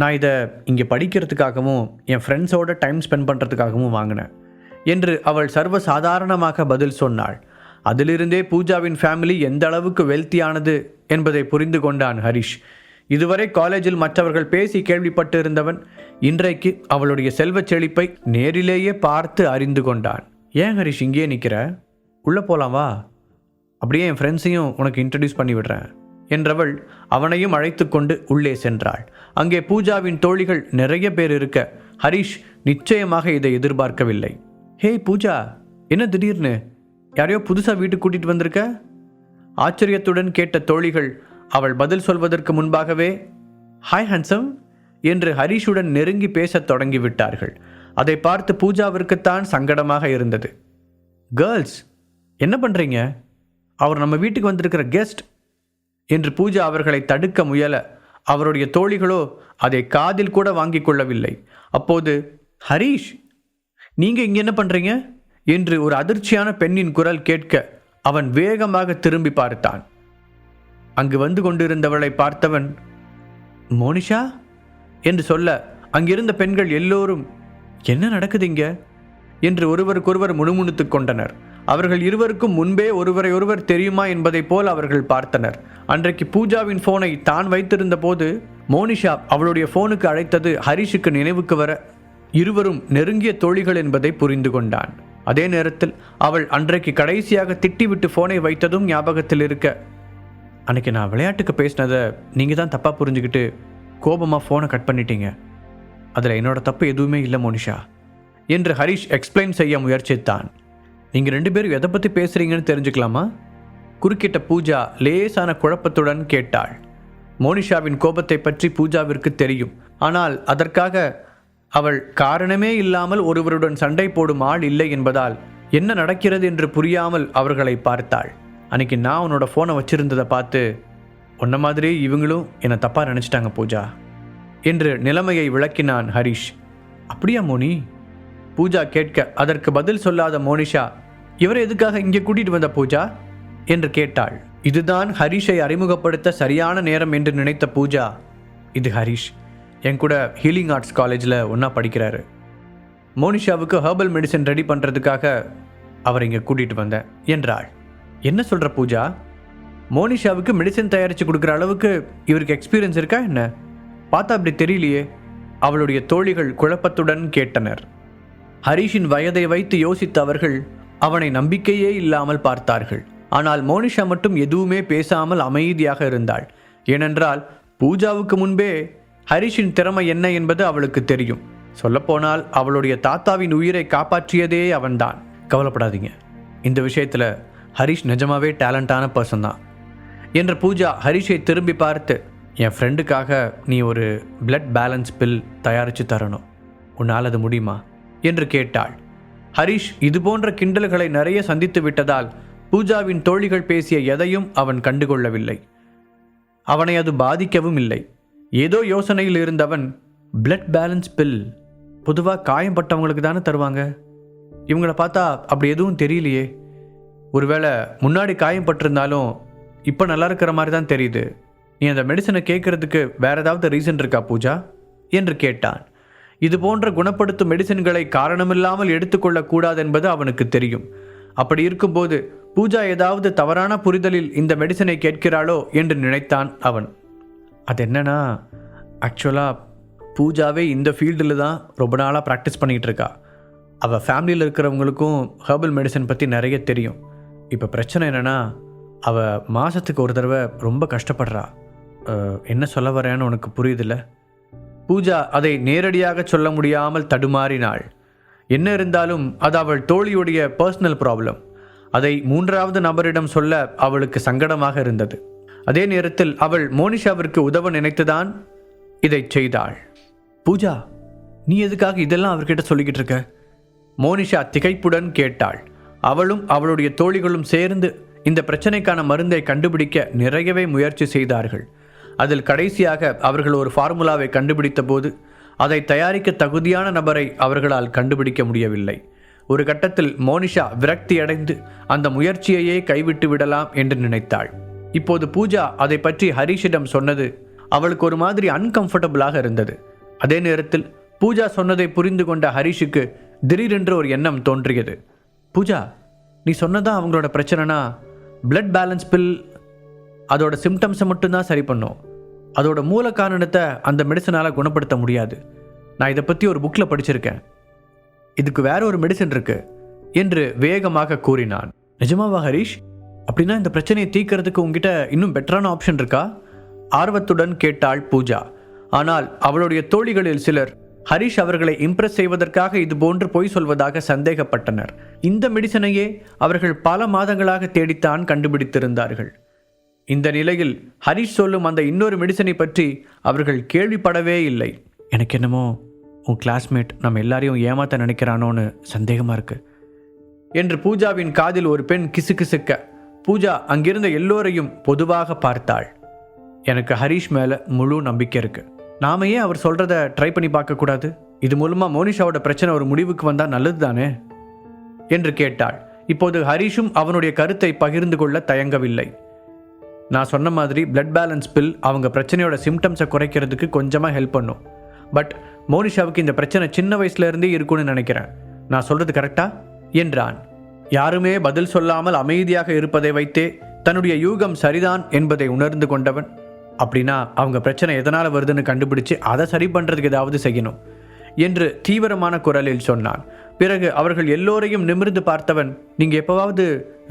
நான் இதை இங்கே படிக்கிறதுக்காகவும் என் ஃப்ரெண்ட்ஸோட டைம் ஸ்பெண்ட் பண்ணுறதுக்காகவும் வாங்கினேன் என்று அவள் சர்வ சாதாரணமாக பதில் சொன்னாள். அதிலிருந்தே பூஜாவின் ஃபேமிலி எந்த அளவுக்கு வெல்த்தியானது என்பதை புரிந்து கொண்டான் ஹரிஷ். இதுவரை காலேஜில் மற்றவர்கள் பேசி கேள்விப்பட்டு இருந்தவன் இன்றைக்கு அவளுடைய செல்வச் செழிப்பை நேரிலேயே பார்த்து அறிந்து கொண்டான். ஏன் ஹரிஷ் இங்கேயே நிற்கிற உள்ளே போகலாம் வா. அப்படியே என் ஃப்ரெண்ட்ஸையும் உனக்கு இன்ட்ரடியூஸ் பண்ணி விடுறேன் என்றவள் அவனையும் அழைத்து கொண்டு உள்ளே சென்றாள். அங்கே பூஜாவின் தோழிகள் நிறைய பேர் இருக்க ஹரிஷ் நிச்சயமாக இதை எதிர்பார்க்கவில்லை. ஹேய் பூஜா என்ன திடீர்னு? யாரையோ புதுசாக வீட்டுக்கு கூட்டிகிட்டு வந்திருக்க? ஆச்சரியத்துடன் கேட்ட தோழிகள் அவள் பதில் சொல்வதற்கு முன்பாகவே ஹாய் ஹன்சம் என்று ஹரிஷுடன் நெருங்கி பேசத் தொடங்கிவிட்டார்கள். அதை பார்த்து பூஜாவிற்குத்தான் சங்கடமாக இருந்தது. கேர்ள்ஸ் என்ன பண்ணுறீங்க அவர் நம்ம வீட்டுக்கு வந்திருக்கிற கெஸ்ட் என்று பூஜா அவர்களை தடுக்க முயல அவருடைய தோழிகளோ அதை காதில் கூட வாங்கிக் கொள்ளவில்லை. அப்போது ஹரீஷ் நீங்க இங்க என்ன பண்றீங்க? என்று ஒரு அதிர்ச்சியான பெண்ணின் குரல் கேட்க அவன் வேகமாக திரும்பி பார்த்தான். அங்கு வந்து கொண்டிருந்தவளை பார்த்தவன் மோனிஷா? என்று சொல்ல அங்கிருந்த பெண்கள் எல்லோரும் என்ன நடக்குதுங்க என்று ஒருவருக்கொருவர் முணுமுணுத்துக் கொண்டனர். அவர்கள் இருவருக்கும் முன்பே ஒருவரை ஒருவர் தெரியுமா என்பதைப் போல் அவர்கள் பார்த்தனர். அன்றைக்கு பூஜாவின் போனை தான் வைத்திருந்த போது மோனிஷா அவளுடைய போனுக்கு அழைத்தது ஹரிஷுக்கு நினைவுக்கு வர இருவரும் நெருங்கிய தோழிகள் என்பதை புரிந்து கொண்டான். அதே நேரத்தில் அவள் அன்றைக்கு கடைசியாக திட்டிவிட்டு போனை வைத்ததும் ஞாபகத்தில் இருக்க அன்னைக்கு நான் விளையாட்டுக்கு பேசினதை நீங்கள் தான் தப்பாக புரிஞ்சுக்கிட்டு கோபமாக ஃபோனை கட் பண்ணிட்டீங்க. அதில் என்னோட தப்பு எதுவுமே இல்லை மோனிஷா என்று ஹரிஷ் எக்ஸ்பிளைன் செய்ய முயற்சித்தான். நீங்கள் ரெண்டு பேரும் எதை பற்றி பேசுகிறீங்கன்னு தெரிஞ்சுக்கலாமா? குறுக்கிட்ட பூஜா லேசான குழப்பத்துடன் கேட்டாள். மோனிஷாவின் கோபத்தை பற்றி பூஜாவிற்கு தெரியும். ஆனால் அதற்காக அவள் காரணமே இல்லாமல் ஒருவருடன் சண்டை போடும் ஆள் இல்லை என்பதால் என்ன நடக்கிறது என்று புரியாமல் அவர்களை பார்த்தாள். அன்னைக்கு நான் உன்னோட ஃபோனை வச்சிருந்ததை பார்த்து உன்ன மாதிரி இவங்களும் என்னை தப்பாக நினச்சிட்டாங்க பூஜா என்று நிலைமையை விளக்கினான் ஹரிஷ். அப்படியா மோனி? பூஜா கேட்க அதற்கு பதில் சொல்லாத மோனிஷா இவரை எதுக்காக இங்கே கூட்டிட்டு வந்த பூஜா? என்று கேட்டாள். இதுதான் ஹரிஷை அறிமுகப்படுத்த சரியான நேரம் என்று நினைத்த பூஜா. இது ஹரிஷ். என் கூட ஹீலிங் ஆர்ட்ஸ் காலேஜில் ஒன்றா படிக்கிறாரு. மோனிஷாவுக்கு ஹர்பல் மெடிசன் ரெடி பண்ணுறதுக்காக அவர் இங்கே கூட்டிகிட்டு வந்தேன் என்றாள். என்ன சொல்கிற பூஜா? மோனிஷாவுக்கு மெடிசன் தயாரித்து கொடுக்குற அளவுக்கு இவருக்கு எக்ஸ்பீரியன்ஸ் இருக்கா என்ன? பார்த்தா அப்படி தெரியலையே. அவளுடைய தோழிகள் குழப்பத்துடன் கேட்டனர். ஹரிஷின் வயதை வைத்து யோசித்த அவர்கள் அவனை நம்பிக்கையே இல்லாமல் பார்த்தார்கள். ஆனால் மோனிஷா மட்டும் எதுவுமே பேசாமல் அமைதியாக இருந்தாள். ஏனென்றால் பூஜாவுக்கு முன்பே ஹரிஷின் திறமை என்ன என்பது அவளுக்கு தெரியும். சொல்லப்போனால் அவளுடைய தாத்தாவின் உயிரை காப்பாற்றியதே அவன்தான். கவலைப்படாதீங்க. இந்த விஷயத்தில் ஹரிஷ் நிஜமாவே டேலண்டான பர்சன் தான். என்ற பூஜா ஹரிஷை திரும்பி பார்த்து என் ஃப்ரெண்டுக்காக நீ ஒரு பிளட் பேலன்ஸ் பில் தயாரித்து தரணும். உன்னால் அது முடியுமா? என்று கேட்டாள். ஹரிஷ் இதுபோன்ற கிண்டல்களை நிறைய சந்தித்து விட்டதால் பூஜாவின் தோழிகள் பேசிய எதையும் அவன் கண்டுகொள்ளவில்லை. அவனை அது பாதிக்கவும் இல்லை. ஏதோ யோசனையில் இருந்தவன் பிளட் பேலன்ஸ் பில் பொதுவாக காயம்பட்டவங்களுக்கு தானே தருவாங்க? இவங்கள பார்த்தா அப்படி எதுவும் தெரியலையே. ஒருவேளை முன்னாடி காயம் பட்டிருந்தாலும் இப்போ நல்லா இருக்கிற மாதிரி தான் தெரியுது. நீ அந்த மெடிசனை கேட்கறதுக்கு வேற ஏதாவது ரீசன் இருக்கா பூஜா? என்று கேட்டான். இது போன்ற குணப்படுத்தும் மெடிசின்களை காரணமில்லாமல் எடுத்துக்கொள்ளக்கூடாது என்பது அவனுக்கு தெரியும். அப்படி இருக்கும்போது பூஜா ஏதாவது தவறான புரிதலில் இந்த மெடிசனை கேட்கிறாளோ என்று நினைத்தான் அவன். அது என்னன்னா ஆக்சுவலாக பூஜாவே இந்த ஃபீல்டில் தான் ரொம்ப நாளாக ப்ராக்டிஸ் பண்ணிகிட்டு இருக்கா. அவள் ஃபேமிலியில் இருக்கிறவங்களுக்கும் ஹெர்பல் மெடிசன் பற்றி நிறைய தெரியும். இப்போ பிரச்சனை என்னென்னா அவள் மாதத்துக்கு ஒரு தடவை ரொம்ப கஷ்டப்படுறா. என்ன சொல்ல வரேன்னு உனக்கு புரியுதில்ல? பூஜா அதை நேரடியாக சொல்ல முடியாமல் தடுமாறினாள். என்ன இருந்தாலும் அது அவள் தோழியுடைய பர்சனல் ப்ராப்ளம் அதை மூன்றாவது நபரிடம் சொல்ல அவளுக்கு சங்கடமாக இருந்தது. அதே நேரத்தில் அவள் மோனிஷாவிற்கு உதவ நினைத்துதான் இதை செய்தாள். பூஜா நீ எதுக்காக இதெல்லாம் அவர்கிட்ட சொல்லிக்கிட்டு இருக்க? மோனிஷா திகைப்புடன் கேட்டாள். அவளும் அவளுடைய தோழிகளும் சேர்ந்து இந்த பிரச்சனைக்கான மருந்தை கண்டுபிடிக்க நிறையவே முயற்சி செய்தார்கள். அதில் கடைசியாக அவர்கள் ஒரு ஃபார்முலாவை கண்டுபிடித்த போது அதை தயாரிக்க தகுதியான நபரை அவர்களால் கண்டுபிடிக்க முடியவில்லை. ஒரு கட்டத்தில் மோனிஷா விரக்தியடைந்து அந்த முயற்சியையே கைவிட்டு விடலாம் என்று நினைத்தாள். இப்போது பூஜா அதை பற்றி ஹரிஷிடம் சொன்னது அவளுக்கு ஒரு மாதிரி அன்கம்ஃபர்டபுளாக இருந்தது. அதே நேரத்தில் பூஜா சொன்னதை புரிந்து கொண்ட ஹரிஷுக்கு திடீரென்று ஒரு எண்ணம் தோன்றியது. பூஜா நீ சொன்னதான் அவங்களோட பிரச்சனைனா? பிளட் பேலன்ஸ் பில் அதோட சிம்டம்ஸை மட்டும்தான் சரி பண்ணும். அதோட மூல காரணத்தை அந்த மெடிசனால் குணப்படுத்த முடியாது. நான் இதை பற்றி ஒரு புக்கில் படிச்சிருக்கேன். இதுக்கு வேற ஒரு மெடிசன் இருக்கு என்று வேகமாக கூறினான். நிஜமாவா ஹரிஷ்? அப்படின்னா இந்த பிரச்சனையை தீர்க்கறதுக்கு உங்ககிட்ட இன்னும் பெட்டரான ஆப்ஷன் இருக்கா? ஆர்வத்துடன் கேட்டாள் பூஜா. ஆனால் அவளுடைய தோழிகளில் சிலர் ஹரிஷ் அவர்களை இம்ப்ரெஸ் செய்வதற்காக இது போன்று பொய் சொல்வதாக சந்தேகப்பட்டனர். இந்த மெடிசனையே அவர்கள் பல மாதங்களாக தேடித்தான் கண்டுபிடித்திருந்தார்கள். இந்த நிலையில் ஹரிஷ் சொல்லும் அந்த இன்னொரு மெடிசனை பற்றி அவர்கள் கேள்விப்படவே இல்லை. எனக்கு என்னமோ உன் கிளாஸ்மேட் நம்ம எல்லாரையும் ஏமாத்த நினைக்கிறானோன்னு சந்தேகமாக இருக்கு. என்று பூஜாவின் காதில் ஒரு பெண் கிசுகிசுக்க பூஜா அங்கிருந்த எல்லோரையும் பொதுவாக பார்த்தாள். எனக்கு ஹரிஷ் மேலே முழு நம்பிக்கை இருக்கு. நாம ஏன் அவர் சொல்கிறத ட்ரை பண்ணி பார்க்கக்கூடாது இது மூலமாக மோனிஷாவோட பிரச்சனை ஒரு முடிவுக்கு வந்தால் நல்லது தானே? என்று கேட்டாள். இப்போது ஹரிஷும் அவனுடைய கருத்தை பகிர்ந்து கொள்ள தயங்கவில்லை. நான் சொன்ன மாதிரி பிளட் பேலன்ஸ் பில் அவங்க பிரச்சனையோட சிம்டம்ஸை குறைக்கிறதுக்கு கொஞ்சமாக ஹெல்ப் பண்ணும். பட் மோனிஷாவுக்கு இந்த பிரச்சனை சின்ன வயசுலேருந்தே இருக்கும்னு நினைக்கிறேன். நான் சொல்கிறது கரெக்டா என்றான். யாருமே பதில் சொல்லாமல் அமைதியாக இருப்பதை வைத்தே தன்னுடைய யூகம் சரிதான் என்பதை உணர்ந்து கொண்டவன். அப்படின்னா அவங்க பிரச்சனை எதனால் வருதுன்னு கண்டுபிடிச்சு அதை சரி பண்ணுறதுக்கு ஏதாவது செய்யணும் என்று தீவிரமான குரலில் சொன்னான். பிறகு அவர்கள் எல்லோரையும் நிமிர்ந்து பார்த்தவன் நீங்கள் எப்போவாவது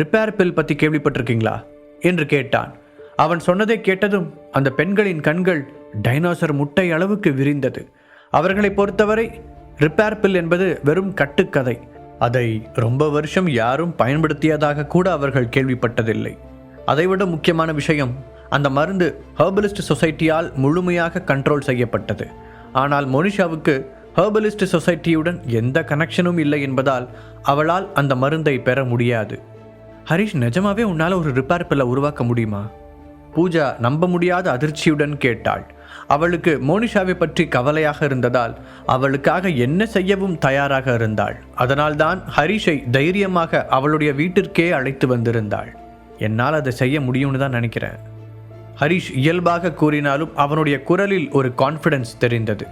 ரிப்பேர் பில் பற்றி கேள்விப்பட்டிருக்கீங்களா? என்று கேட்டான். அவன் சொன்னதை கேட்டதும் அந்த பெண்களின் கண்கள் டைனோசர் முட்டை அளவுக்கு விரிந்தது. அவர்களை பொறுத்தவரை ரிப்பேர் பில் என்பது வெறும் கட்டுக்கதை. அதை ரொம்ப வருஷம் யாரும் பயன்படுத்தியதாக கூட அவர்கள் கேள்விப்பட்டதில்லை. அதைவிட முக்கியமான விஷயம் அந்த மருந்து ஹர்பலிஸ்ட் சொசைட்டியால் முழுமையாக கண்ட்ரோல் செய்யப்பட்டது. ஆனால் மோனிஷாவுக்கு ஹர்பலிஸ்ட் சொசைட்டியுடன் எந்த கனெக்ஷனும் இல்லை என்பதால் அவளால் அந்த மருந்தை பெற முடியாது. ஹரிஷ் நிஜமாவே உன்னால் ஒரு ரிப்பேர் பில்லை உருவாக்க முடியுமா? பூஜா நம்ப முடியாத அதிர்ச்சியுடன் கேட்டாள். அவளுக்கு மோனிஷாவை பற்றி கவலையாக இருந்ததால் அவளுக்காக என்ன செய்யவும் தயாராக இருந்தாள். அதனால்தான் ஹரிஷை தைரியமாக அவளுடைய வீட்டிற்கே அழைத்து வந்திருந்தாள். என்னால் அதை செய்ய முடியும்னு தான் நினைக்கிறேன். ஹரிஷ் இயல்பாக கூறினாலும் அவனுடைய குரலில் ஒரு கான்ஃபிடன்ஸ் தெரிந்தது.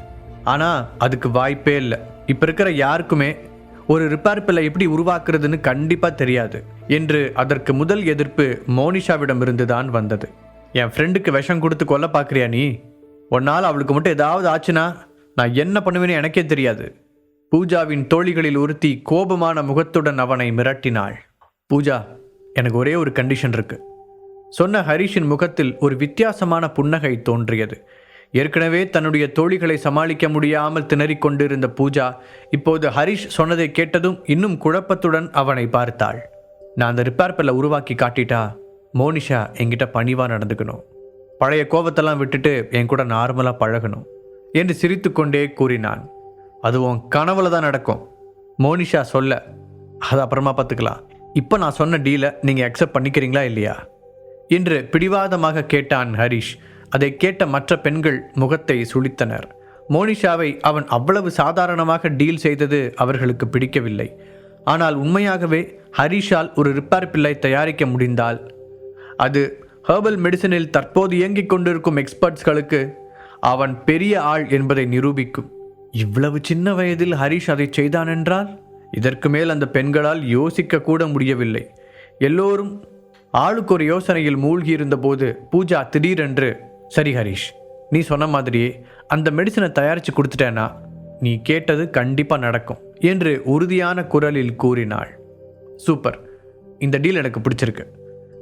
ஆனால் அதுக்கு வாய்ப்பே இல்லை. இப்போ இருக்கிற யாருக்குமே ஒரு ரிப்பேர் பில்லை எப்படி உருவாக்குறதுன்னு கண்டிப்பாக தெரியாது என்று அதற்கு முதல் எதிர்ப்பு மோனிஷாவிடமிருந்து தான் வந்தது. என் ஃப்ரெண்டுக்கு விஷம் கொடுத்து கொல்ல பார்க்குறியா நீ? ஒன்னால் அவளுக்கு மட்டும் ஏதாவது ஆச்சுன்னா நான் என்ன பண்ணுவேன்னு எனக்கே தெரியாது. பூஜாவின் தோழிகளில் ஒருத்தி கோபமான முகத்துடன் அவனை மிரட்டினாள். பூஜா எனக்கு ஒரே ஒரு கண்டிஷன் இருக்கு. சொன்ன ஹரிஷின் முகத்தில் ஒரு வித்தியாசமான புன்னகை தோன்றியது. ஏற்கனவே தன்னுடைய தோழிகளை சமாளிக்க முடியாமல் திணறிக் கொண்டிருந்த பூஜா இப்போது ஹரிஷ் சொன்னதை கேட்டதும் இன்னும் குழப்பத்துடன் அவனை பார்த்தாள். நான் அந்த ரிப்பேர் பில்லை உருவாக்கி காட்டிட்டா மோனிஷா என்கிட்ட பணிவாக நடந்துக்கணும். பழைய கோபத்தெல்லாம் விட்டுட்டு என் கூட நார்மலாக பழகணும் என்று சிரித்துக்கொண்டே கூறினான். அது உன் கனவுல தான் நடக்கும். மோனிஷா சொல்ல அது அப்புறமா பார்த்துக்கலாம். இப்போ நான் சொன்ன டீலை நீங்கள் அக்செப்ட் பண்ணிக்கிறீங்களா இல்லையா? என்று பிடிவாதமாக கேட்டான் ஹரிஷ். அதை கேட்ட மற்ற பெண்கள் முகத்தை சுளித்தனர் மோனிஷாவை அவன் அவ்வளவு சாதாரணமாக டீல் செய்தது அவர்களுக்கு பிடிக்கவில்லை. ஆனால் உண்மையாகவே ஹரிஷால் ஒரு ரிப்பேர் பில்லை தயாரிக்க முடிந்தால் அது ஹேர்பல் மெடிசனில் தற்போது இயங்கிக் கொண்டிருக்கும் எக்ஸ்பர்ட்ஸ்களுக்கு அவன் பெரிய ஆள் என்பதை நிரூபிக்கும். இவ்வளவு சின்ன வயதில் ஹரிஷ் அதை செய்தான் என்றால் இதற்கு மேல் அந்த பெண்களால் யோசிக்க கூட முடியவில்லை. எல்லோரும் ஆளுக்கு ஒரு யோசனையில் மூழ்கியிருந்த போது பூஜா திடீரென்று சரி ஹரிஷ் நீ சொன்ன மாதிரியே அந்த மெடிசனை தயாரித்து கொடுத்துட்டேன்னா நீ கேட்டது கண்டிப்பாக நடக்கும் என்று உறுதியான குரலில் கூறினாள். சூப்பர். இந்த டீல் எனக்கு பிடிச்சிருக்கு.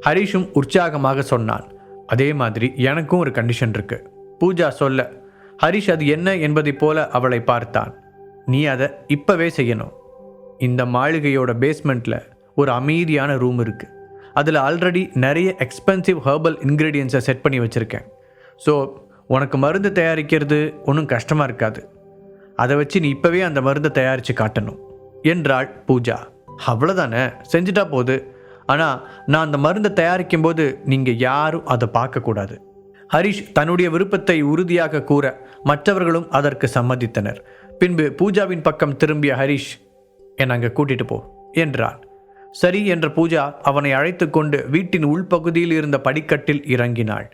ஹரிஷும் உற்சாகமாக சொன்னான். அதே மாதிரி எனக்கும் ஒரு கண்டிஷன் இருக்கு. பூஜா சொல்ல ஹரிஷ் அது என்ன என்பதைப் போல அவளை பார்த்தான். நீ அதை இப்பவே செய்யணும். இந்த மாளிகையோட பேஸ்மெண்ட்டில் ஒரு அமைதியான ரூம் இருக்குது அதில் ஆல்ரெடி நிறைய எக்ஸ்பென்சிவ் ஹெர்பல் இன்க்ரீடியன்ஸை செட் பண்ணி வச்சுருக்கேன். ஸோ உனக்கு மருந்து தயாரிக்கிறது ஒன்றும் கஷ்டமாக இருக்காது. அதை வச்சு நீ இப்போவே அந்த மருந்தை தயாரித்து காட்டணும். என்றாள் பூஜா. அவ்வளோதானே செஞ்சுட்டா போது. ஆனால் நான் அந்த மருந்தை தயாரிக்கும் போது நீங்கள் யாரும் அதை பார்க்கக்கூடாது. ஹரிஷ் தன்னுடைய விருப்பத்தை உறுதியாக கூற மற்றவர்களும் அதற்கு சம்மதித்தனர். பின்பு பூஜாவின் பக்கம் திரும்பிய ஹரிஷ் என்னை அங்கே கூட்டிட்டு போ என்றான். சரி என்ற பூஜா அவனை அழைத்து கொண்டு வீட்டின் உள்பகுதியில் இருந்த படிக்கட்டில் இறங்கினாள்.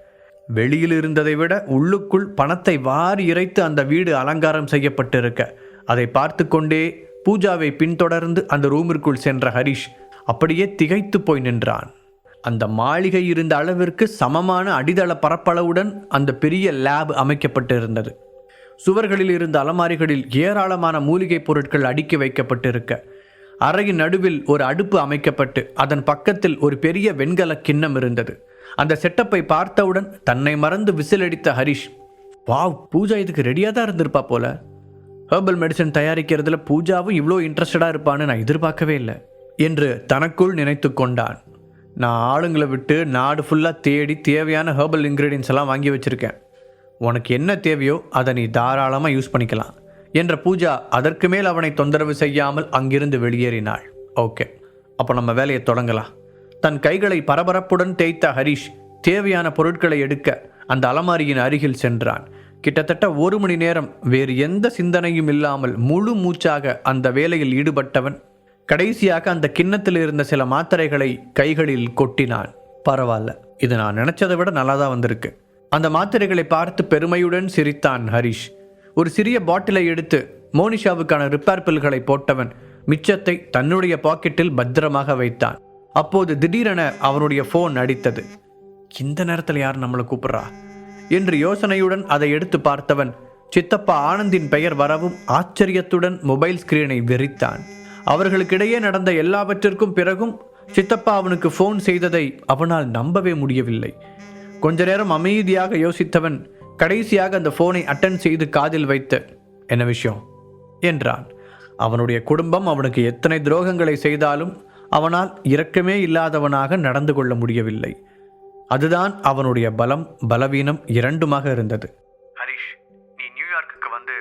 வெளியில் இருந்ததை விட உள்ளுக்குள் பணத்தை வாரி இறைத்து அந்த வீடு அலங்காரம் செய்யப்பட்டிருக்க. அதை பார்த்து கொண்டே பூஜாவை பின்தொடர்ந்து அந்த ரூமிற்குள் சென்ற ஹரிஷ் அப்படியே திகைத்து போய் நின்றான். அந்த மாளிகை இருந்த அளவிற்கு சமமான அடித்தள பரப்பளவுடன் அந்த பெரிய லேப் அமைக்கப்பட்டிருந்தது. சுவர்களில் இருந்த அலமாரிகளில் ஏராளமான மூலிகைப் பொருட்கள் அடுக்கி வைக்கப்பட்டிருக்க. அறையின் நடுவில் ஒரு அடுப்பு அமைக்கப்பட்டு அதன் பக்கத்தில் ஒரு பெரிய வெண்கல கிண்ணம் இருந்தது. அந்த செட்டப்பை பார்த்தவுடன் தன்னை மறந்து விசிலடித்த ஹரிஷ் வாவ் பூஜா இதுக்கு ரெடியாக தான் இருந்திருப்பா போல. ஹெர்பல் மெடிசன் தயாரிக்கிறதுல பூஜாவும் இவ்வளோ இன்ட்ரெஸ்டடாக இருப்பான்னு நான் எதிர்பார்க்கவே இல்லை என்று தனக்குள் நினைத்து கொண்டான். நான் ஆளுங்களை விட்டு நாடு ஃபுல்லாக தேடி தேவையான ஹெர்பல் இன்க்ரீடியன்ஸ் எல்லாம் வாங்கி வச்சுருக்கேன். உனக்கு என்ன தேவையோ அதை நீ தாராளமாக யூஸ் பண்ணிக்கலாம் என்ற பூஜா அதற்கு மேல் அவனை தொந்தரவு செய்யாமல் அங்கிருந்து வெளியேறினாள். ஓகே அப்போ நம்ம வேலையை தொடங்கலாம். தன் கைகளை பரபரப்புடன் தேய்த்த ஹரிஷ் தேவையான பொருட்களை எடுக்க அந்த அலமாரியின் அருகில் சென்றான். கிட்டத்தட்ட ஒரு மணி நேரம் வேறு எந்த சிந்தனையும் இல்லாமல் முழு மூச்சாக அந்த வேலையில் ஈடுபட்டவன் கடைசியாக அந்த கிண்ணத்தில் இருந்த சில மாத்திரைகளை கைகளில் கொட்டினான். பரவாயில்ல இது நான் நினைச்சதை விட நல்லா தான் வந்திருக்கு. அந்த மாத்திரைகளை பார்த்து பெருமையுடன் சிரித்தான் ஹரிஷ். ஒரு சிறிய பாட்டிலை எடுத்து மோனிஷாவுக்கான ரிப்பேர் பில்களை போட்டவன் மிச்சத்தை தன்னுடைய பாக்கெட்டில் பத்திரமாக வைத்தான். அப்போது திடீரென அவனுடைய ஃபோன் அடித்தது. இந்த நேரத்தில் யார் நம்மளை கூப்பிட்றா? என்று யோசனையுடன் அதை எடுத்து பார்த்தவன் சித்தப்பா ஆனந்தின் பெயர் வரவும் ஆச்சரியத்துடன் மொபைல் ஸ்கிரீனை வெறித்தான். அவர்களுக்கிடையே நடந்த எல்லாவற்றிற்கும் பிறகும் சித்தப்பா அவனுக்கு ஃபோன் செய்ததை அவனால் நம்பவே முடியவில்லை. கொஞ்ச நேரம் அமைதியாக யோசித்தவன் கடைசியாக அந்த ஃபோனை அட்டன் செய்து காதில் வைத்து என்ன விஷயம்? என்றான். அவனுடைய குடும்பம் அவனுக்கு எத்தனை துரோகங்களை செய்தாலும் அவனால் இரக்கமே இல்லாதவனாக நடந்து கொள்ள முடியவில்லை. அதுதான் அவனுடைய பலம் பலவீனம் இரண்டுமாக இருந்தது. ஹரிஷ் நீ நியூயார்க்குக்கு வந்து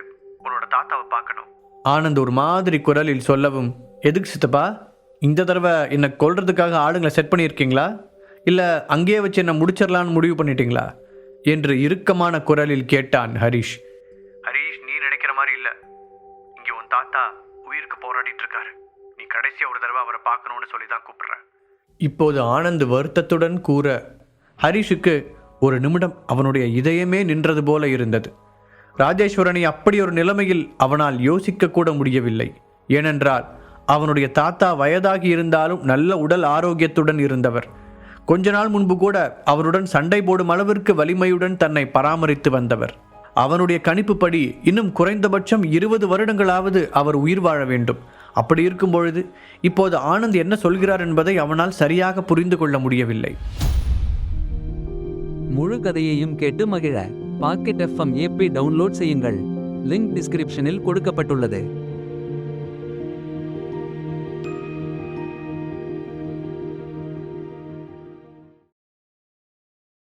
உன்னோட தாத்தாவை பார்க்கணும். ஆனந்த் ஒரு மாதிரி குரலில் சொல்லவும் எதுக்கு சித்தப்பா? இந்த தடவை என்னை கொல்றதுக்காக ஆளுங்களை செட் பண்ணியிருக்கீங்களா? இல்லை அங்கேயே வச்சு என்னை முடிச்சிடலான்னு முடிவு பண்ணிட்டீங்களா? என்று இறுக்கமான குரலில் கேட்டான் ஹரிஷ் ஹரிஷ். கடைசியாக அவரை பார்க்கணும்னு சொல்லி தான் கூப்பிடுறேன். இப்போது ஆனந்த் வருத்தத்துடன் கூற ஹரிஷுக்கு ஒரு நிமிடம் அவனுடைய இதயமே நின்றது போல இருந்தது. ராஜேஸ்வரனை அப்படி ஒரு நிலைமையில் அவனால் யோசிக்க கூட முடியவில்லை. ஏனென்றால் அவனுடைய தாத்தா வயதாகி இருந்தாலும் நல்ல உடல் ஆரோக்கியத்துடன் இருந்தவர். கொஞ்ச நாள் முன்பு கூட அவருடன் சண்டை போடும் அளவிற்கு வலிமையுடன் தன்னை பராமரித்து வந்தவர். அவனுடைய கணிப்புப்படி இன்னும் குறைந்தபட்சம் இருபது வருடங்களாவது அவர் உயிர் வாழ வேண்டும். அப்படி இருக்கும் பொழுது இப்போது ஆனந்த் என்ன சொல்கிறார் என்பதை அவனால் சரியாக புரிந்து கொள்ள முடியவில்லை. முழு கதையையும் கேட்டு மகிழ. பாக்கெட் எஃப்எம் ஏபி டவுன்லோட் செய்யுங்கள். லிங்க் டிஸ்கிரிப்ஷனில் கொடுக்கப்பட்டுள்ளது.